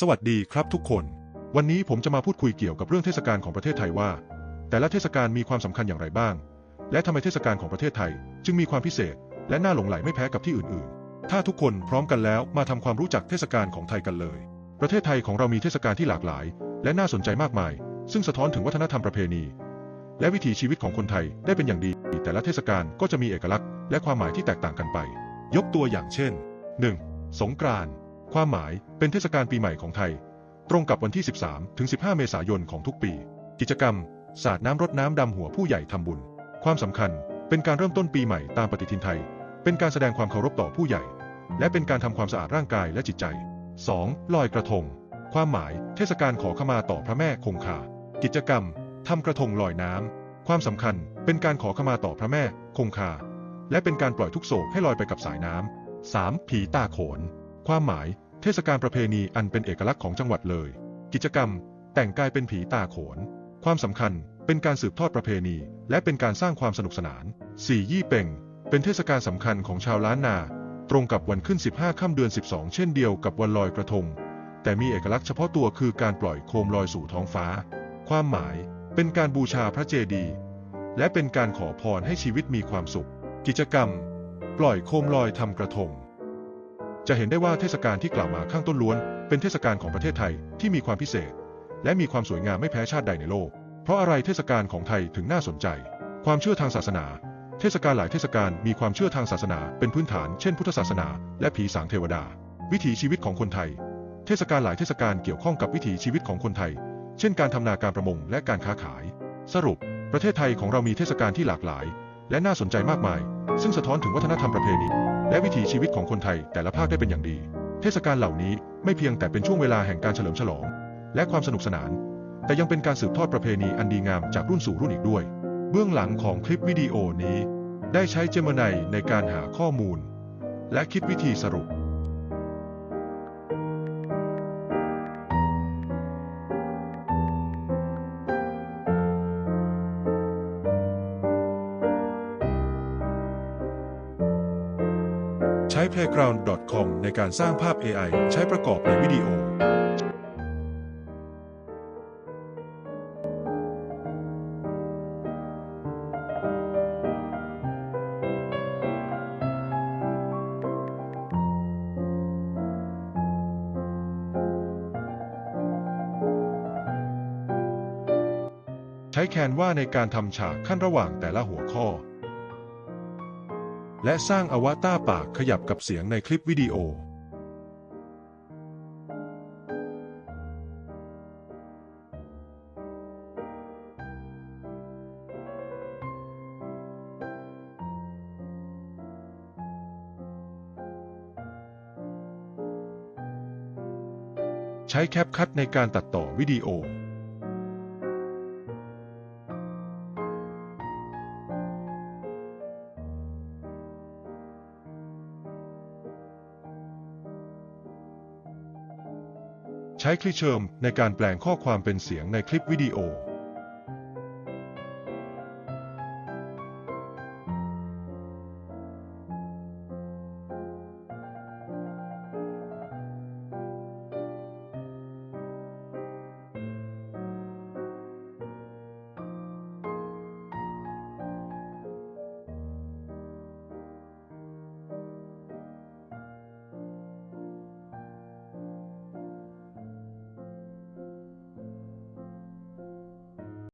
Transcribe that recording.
สวัสดีครับทุกคน วันนี้ผมจะมาพูดคุยเกี่ยวกับเรื่องเทศกาลของประเทศไทยว่า แต่ละเทศกาลมีความสำคัญอย่างไรบ้าง และทำไมเทศกาลของประเทศไทย จึงมีความพิเศษ และน่าหลงใหลไม่แพ้กับที่อื่นๆ ถ้าทุกคนพร้อมกันแล้วมาทำความรู้จักเทศกาลของไทยกันเลย ประเทศไทยของเรามีเทศกาลที่หลากหลาย และน่าสนใจมากมาย ซึ่งสะท้อนถึงวัฒนธรรมประเพณี และวิถีชีวิตของคนไทยได้เป็นอย่างดี แต่ละเทศกาลก็จะมีเอกลักษณ์ และความหมายที่แตกต่างกันไป ยกตัวอย่างเช่น 1. สงกรานต์ ความหมายเป็นเทศกาลปีใหม่ของไทย ตรงกับวันที่ 13 ถึง 15 เมษายนของทุกปี กิจกรรม สาดน้ำรดน้ำดำหัวผู้ใหญ่ทำบุญ ความสำคัญเป็นการเริ่มต้นปีใหม่ตามปฏิทินไทย เป็นการแสดงความเคารพต่อผู้ใหญ่ และเป็นการทำความสะอาดร่างกายและจิตใจ 2. ลอยกระทง ความหมายเทศกาลขอขมาต่อพระแม่คงคา กิจกรรมทำกระทงลอยน้ำ ความสำคัญเป็นการขอขมาต่อพระแม่คงคา และเป็นการปล่อยทุกโศกให้ลอยไปกับสายน้ำ 3. ผีตาโขน ความหมาย เทศกาลประเพณีอันเป็นเอกลักษณ์ของจังหวัดเลย กิจกรรม แต่งกายเป็นผีตาโขน ความสำคัญเป็นการสืบทอดประเพณี และเป็นการสร้างความสนุกสนาน 4. ยี่เป่งเป็นเทศกาลสำคัญของชาวล้านนา ตรงกับวันขึ้น 15ค่ำเดือน 12 เช่นเดียวกับวันลอยกระทง แต่มีเอกลักษณ์เฉพาะตัวคือการปล่อยโคมลอยสู่ท้องฟ้า ความหมายเป็นการบูชาพระเจดีย์และเป็นการขอพรให้ชีวิตมีความสุข กิจกรรม ปล่อยโคมลอยทำกระทง จะเห็นได้ว่าเทศกาลที่กล่าวมาข้างต้นล้วน เป็นเทศกาลของประเทศไทยที่มีความพิเศษ และมีความสวยงามไม่แพ้ชาติใดในโลก เพราะอะไรเทศกาลของไทยถึงน่าสนใจ ความเชื่อทางศาสนา เทศกาลหลายเทศกาลมีความเชื่อทางศาสนาเป็นพื้นฐาน เช่นพุทธศาสนา และผีสางเทวดา วิถีชีวิตของคนไทย เทศกาลหลายเทศกาลเกี่ยวข้องกับวิถีชีวิตของคนไทย เช่น การทำนาการประมงและการค้าขาย สรุป ประเทศไทยของเรามีเทศกาลที่หลากหลาย และน่าสนใจมากมาย ซึ่งสะท้อนถึงวัฒนธรรมประเพณี และวิถีชีวิตของคนไทยแต่ละภาคได้เป็นอย่างดี เทศกาลเหล่านี้ไม่เพียงแต่เป็นช่วงเวลาแห่งการเฉลิมฉลอง และความสนุกสนาน แต่ยังเป็นการสืบทอดประเพณีอันดีงามจากรุ่นสู่รุ่นอีกด้วย เบื้องหลังของคลิปวิดีโอนี้ ได้ใช้เจมินายในการหาข้อมูล และคิดวิธีสรุป ใช้ playground.com ในการสร้างภาพ AI ใช้ประกอบในวิดีโอ ใช้แคนวาในการทำฉากขั้นระหว่างแต่ละหัวข้อ และสร้างอวตารปากขยับกับเสียงในคลิปวิดีโอ ใช้แคปคัดในการตัดต่อวิดีโอ ใช้คลิเชิมในการแปลงข้อความเป็นเสียงในคลิปวิดีโอ